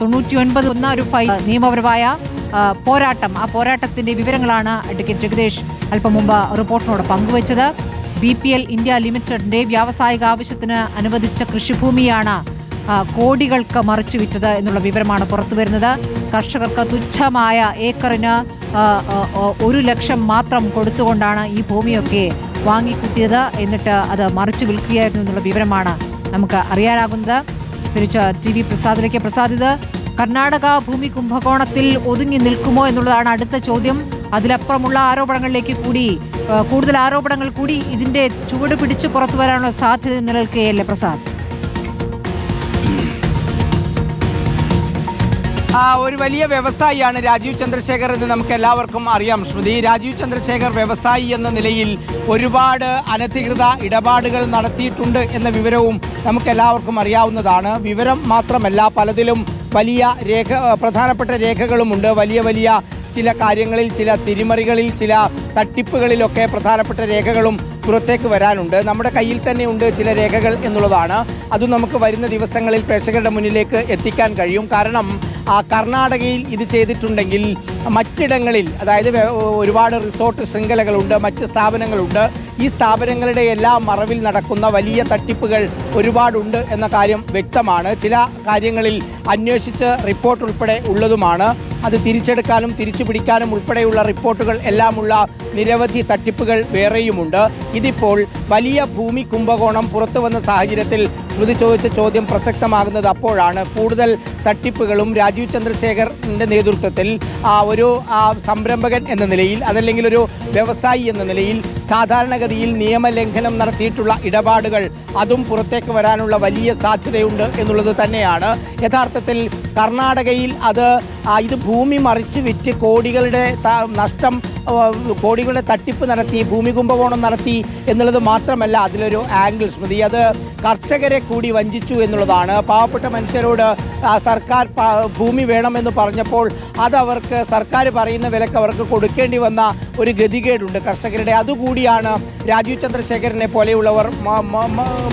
തൊണ്ണൂറ്റി ഒൻപത് ഒന്ന ഒരു ഫൈൽ നിയമപരമായ പോരാട്ടം. ആ പോരാട്ടത്തിന്റെ വിവരങ്ങളാണ് അഡ്വക്കേറ്റ് ജഗദീഷ് അല്പം മുമ്പ് റിപ്പോർട്ടിനോട് പങ്കുവച്ചത്. ബി പി എൽ ഇന്ത്യ ലിമിറ്റഡിന്റെ വ്യാവസായിക ആവശ്യത്തിന് അനുവദിച്ച കൃഷിഭൂമിയാണ് കോടികൾക്ക് മറിച്ചു വിറ്റത് എന്നുള്ള വിവരമാണ് പുറത്തുവരുന്നത് കർഷകർക്ക് തുച്ഛമായ ഏക്കറിന് ഒരു ലക്ഷം മാത്രം കൊടുത്തുകൊണ്ടാണ് ഈ ഭൂമിയൊക്കെ വാങ്ങിക്കുത്തിയത് എന്നിട്ട് അത് മറിച്ചു വിൽക്കുകയായിരുന്നു എന്നുള്ള വിവരമാണ് നമുക്ക് അറിയാനാകുന്നത്. തിരിച്ച് ടി വി പ്രസാദിലേക്ക്. പ്രസാദ് ഇത് കർണാടക ഭൂമി കുംഭകോണത്തിൽ ഒതുങ്ങി നിൽക്കുമോ എന്നുള്ളതാണ് അടുത്ത ചോദ്യം. അതിലപ്പുറമുള്ള ആരോപണങ്ങളിലേക്ക് കൂടി കൂടുതൽ ആരോപണങ്ങൾ കൂടി ഇതിന്റെ ചുവട് പിടിച്ച് പുറത്തു വരാനുള്ള സാധ്യത നിലനിൽക്കുകയല്ലേ പ്രസാദ്? ഒരു വലിയ വ്യവസായിയാണ് രാജീവ് ചന്ദ്രശേഖർ എന്ന് നമുക്ക് എല്ലാവർക്കും അറിയാം. ശ്രുതി രാജീവ് ചന്ദ്രശേഖർ വ്യവസായി എന്ന നിലയിൽ ഒരുപാട് അനധികൃത ഇടപാടുകൾ നടത്തിയിട്ടുണ്ട് എന്ന വിവരവും നമുക്ക് എല്ലാവർക്കും അറിയാവുന്നതാണ്. വിവരം മാത്രമല്ല പലതിലും വലിയ രേഖ പ്രധാനപ്പെട്ട രേഖകളുമുണ്ട്. വലിയ വലിയ ചില കാര്യങ്ങളിൽ ചില തിരിമറികളിൽ ചില തട്ടിപ്പുകളിലൊക്കെ പ്രധാനപ്പെട്ട രേഖകളും പുറത്തേക്ക് വരാനുണ്ട്. നമ്മുടെ കയ്യിൽ തന്നെ ഉണ്ട് ചില രേഖകൾ എന്നുള്ളതാണ്. അത് നമുക്ക് വരുന്ന ദിവസങ്ങളിൽ പ്രേക്ഷകരുടെ മുന്നിലേക്ക് എത്തിക്കാൻ കഴിയും. കാരണം കർണാടകയിൽ ഇത് ചെയ്തിട്ടുണ്ടെങ്കിൽ മറ്റിടങ്ങളിൽ അതായത് ഒരുപാട് റിസോർട്ട് ശൃംഖലകളുണ്ട് മറ്റ് സ്ഥാപനങ്ങളുണ്ട്. ഈ സ്ഥാപനങ്ങളുടെ എല്ലാം മറവിൽ നടക്കുന്ന വലിയ തട്ടിപ്പുകൾ ഒരുപാടുണ്ട് എന്ന കാര്യം വ്യക്തമാണ്. ചില കാര്യങ്ങളിൽ അന്വേഷിച്ച് റിപ്പോർട്ട് ഉൾപ്പെടെ ഉള്ളതുമാണ്. അത് തിരിച്ചെടുക്കാനും തിരിച്ചു പിടിക്കാനും ഉൾപ്പെടെയുള്ള റിപ്പോർട്ടുകൾ എല്ലാമുള്ള നിരവധി തട്ടിപ്പുകൾ വേറെയുമുണ്ട്. ഇതിപ്പോൾ വലിയ ഭൂമി കുംഭകോണം പുറത്തു വന്ന സാഹചര്യത്തിൽ ശ്രുതി ചോദിച്ച ചോദ്യം പ്രസക്തമാകുന്നത് അപ്പോഴാണ്. കൂടുതൽ തട്ടിപ്പുകളും രാജീവ് ചന്ദ്രശേഖറിന്റെ നേതൃത്വത്തിൽ ആ ഒരു സംരംഭകൻ എന്ന നിലയിൽ അതല്ലെങ്കിൽ ഒരു വ്യവസായി എന്ന നിലയിൽ സാധാരണഗതിയിൽ നിയമലംഘനം നടത്തിയിട്ടുള്ള ഇടപാടുകൾ അതും പുറത്തേക്ക് വരാനുള്ള വലിയ സാധ്യതയുണ്ട് എന്നുള്ളത് തന്നെയാണ്. യഥാർത്ഥത്തിൽ കർണാടകയിൽ അത് ഇത് ഭൂമി മറിച്ച് വിറ്റ് കോടികളുടെ നഷ്ടം കോടികളുടെ തട്ടിപ്പ് നടത്തി ഭൂമി കുംഭകോണം നടത്തി എന്നുള്ളത് മാത്രമല്ല അതിലൊരു ആംഗിൾ സ്മൃതി. അത് കർഷകരെ കൂടി വഞ്ചിച്ചു എന്നുള്ളതാണ്. പാവപ്പെട്ട മനുഷ്യരോട് സർക്കാർ ഭൂമി വേണമെന്ന് പറഞ്ഞപ്പോൾ അത് അവർക്ക് സർക്കാർ പറയുന്ന വിലക്ക് അവർക്ക് കൊടുക്കേണ്ടി വന്ന ഒരു ഗതികേടുണ്ട് കർഷകരുടെ. അതുകൂടിയാണ് രാജീവ് ചന്ദ്രശേഖരനെ പോലെയുള്ളവർ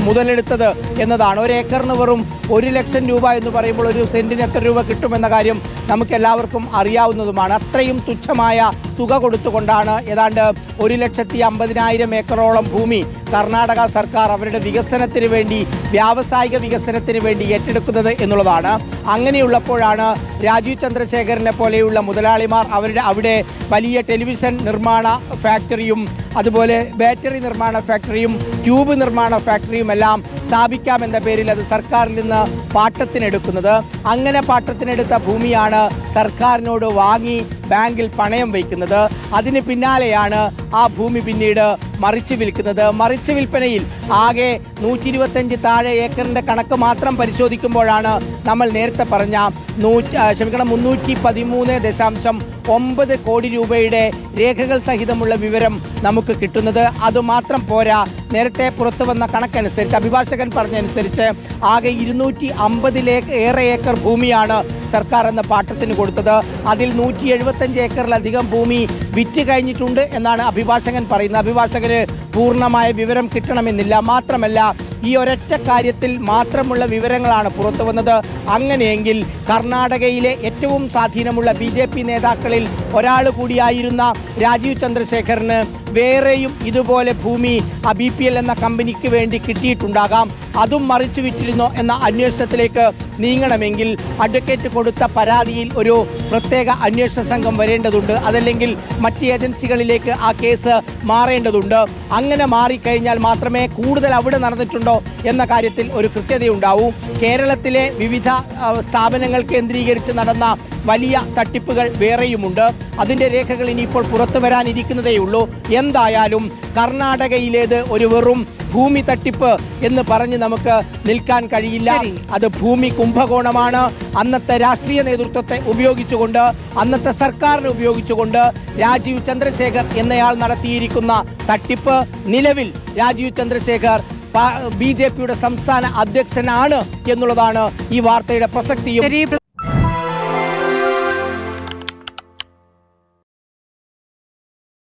മുതലെടുത്തത് എന്നതാണ്. ഒരു ഏക്കറിന് വെറും ഒരു ലക്ഷം രൂപ എന്ന് പറയുമ്പോൾ ഒരു സെന്റിന് എത്ര രൂപ കിട്ടുമെന്ന കാര്യം നമുക്ക് എല്ലാവർക്കും അറിയാവുന്നതുമാണ്. അത്രയും തുച്ഛമായ തുക കൊടുത്തുകൊണ്ടാണ് ഏതാണ്ട് ഒരു ലക്ഷത്തി അമ്പതിനായിരം ഏക്കറോളം ഭൂമി കർണാടക സർക്കാർ അവരുടെ വികസനത്തിന് വേണ്ടി വ്യാവസായിക വികസനത്തിന് വേണ്ടി ഏറ്റെടുക്കുന്നത് എന്നുള്ളതാണ്. അങ്ങനെയുള്ളപ്പോഴാണ് രാജീവ് ചന്ദ്രശേഖരനെ പോലെയുള്ള മുതലാളിമാർ അവരുടെ അവിടെ വലിയ ടെലിവിഷൻ നിർമ്മാണ ഫാക്ടറിയും അതുപോലെ ബാറ്ററി നിർമ്മാണ ഫാക്ടറിയും ട്യൂബ് നിർമ്മാണ ഫാക്ടറിയും എല്ലാം സ്ഥാപിക്കാമെന്ന പേരിൽ അത് സർക്കാരിൽ നിന്ന് പാട്ടത്തിനെടുക്കുന്നത്. അങ്ങനെ പാട്ടത്തിനെടുത്ത ഭൂമിയാണ് സർക്കാരിനോട് വാങ്ങി ബാങ്കിൽ പണയം വയ്ക്കുന്നത്. അതിന് പിന്നാലെയാണ് ആ ഭൂമി പിന്നീട് മറിച്ച് വിൽക്കുന്നത്. മറിച്ച് വിൽപ്പനയിൽ ആകെ നൂറ്റി ഇരുപത്തഞ്ച് താഴെ ഏക്കറിന്റെ കണക്ക് മാത്രം പരിശോധിക്കുമ്പോഴാണ് നമ്മൾ നേരത്തെ പറഞ്ഞ നൂറ്റി ക്ഷമിക്കണം മുന്നൂറ്റി പതിമൂന്ന് ദശാംശം ഒമ്പത് കോടി രൂപയുടെ രേഖകൾ സഹിതമുള്ള വിവരം നമുക്ക് കിട്ടുന്നത്. അതുമാത്രം പോരാ നേരത്തെ പുറത്തു വന്ന കണക്കനുസരിച്ച് അഭിഭാഷകൻ പറഞ്ഞനുസരിച്ച് ആകെ ഇരുന്നൂറ്റി അമ്പതിലേ ഏറെ ഏക്കർ ഭൂമിയാണ് സർക്കാർ എന്ന പാട്ടത്തിന് കൊടുത്തത്. അതിൽ നൂറ്റി എഴുപത്തഞ്ച് ഏക്കറിലധികം ഭൂമി വിറ്റ് കഴിഞ്ഞിട്ടുണ്ട് എന്നാണ് അഭിഭാഷകൻ പറയുന്നത് അഭിഭാഷകന് പൂർണമായ വിവരം കിട്ടണമെന്നില്ല. മാത്രമല്ല ഈ ഒരൊറ്റ കാര്യത്തിൽ മാത്രമുള്ള വിവരങ്ങളാണ് പുറത്തു വന്നത്. അങ്ങനെയെങ്കിൽ കർണാടകയിലെ ഏറ്റവും സ്വാധീനമുള്ള ബി ജെ പി നേതാക്കളിൽ ഒരാൾ കൂടിയായിരുന്ന രാജീവ് ചന്ദ്രശേഖറിന് വേറെയും ഇതുപോലെ ഭൂമി ആ ബി പി എൽ എന്ന കമ്പനിക്ക് വേണ്ടി കിട്ടിയിട്ടുണ്ടാകാം. അതും മറിച്ചു വിറ്റിരുന്നോ എന്ന അന്വേഷണത്തിലേക്ക് നീങ്ങണമെങ്കിൽ അഡ്വക്കേറ്റ് കൊടുത്ത പരാതിയിൽ ഒരു പ്രത്യേക അന്വേഷണ സംഘം വരേണ്ടതുണ്ട്. അതല്ലെങ്കിൽ മറ്റ് ഏജൻസികളിലേക്ക് ആ കേസ് മാറേണ്ടതുണ്ട്. അങ്ങനെ മാറിക്കഴിഞ്ഞാൽ മാത്രമേ കൂടുതൽ അവിടെ നടന്നിട്ടുണ്ടോ എന്ന കാര്യത്തിൽ ഒരു കൃത്യതയുണ്ടാവൂ. കേരളത്തിലെ വിവിധ സ്ഥാപനങ്ങൾ കേന്ദ്രീകരിച്ച് നടന്ന വലിയ തട്ടിപ്പുകൾ വേറെയുമുണ്ട്. അതിന്റെ രേഖകൾ ഇനിയിപ്പോൾ പുറത്തു വരാനിരിക്കുന്നതേയുള്ളൂ. എന്തായാലും കർണാടകയിലേത് ഒരു വെറും ഭൂമി തട്ടിപ്പ് എന്ന് പറഞ്ഞ് നമുക്ക് നിൽക്കാൻ കഴിയില്ല. അത് ഭൂമി കുംഭകോണമാണ്. അന്നത്തെ രാഷ്ട്രീയ നേതൃത്വത്തെ ഉപയോഗിച്ചുകൊണ്ട് അന്നത്തെ സർക്കാരിനെ ഉപയോഗിച്ചുകൊണ്ട് രാജീവ് ചന്ദ്രശേഖർ എന്നയാൾ നടത്തിയിരിക്കുന്ന തട്ടിപ്പ് നിലവിൽ രാജീവ് ചന്ദ്രശേഖർ ബി ജെ പിയുടെ സംസ്ഥാന അധ്യക്ഷനാണ് എന്നുള്ളതാണ് ഈ വാർത്തയുടെ പ്രസക്തിയും.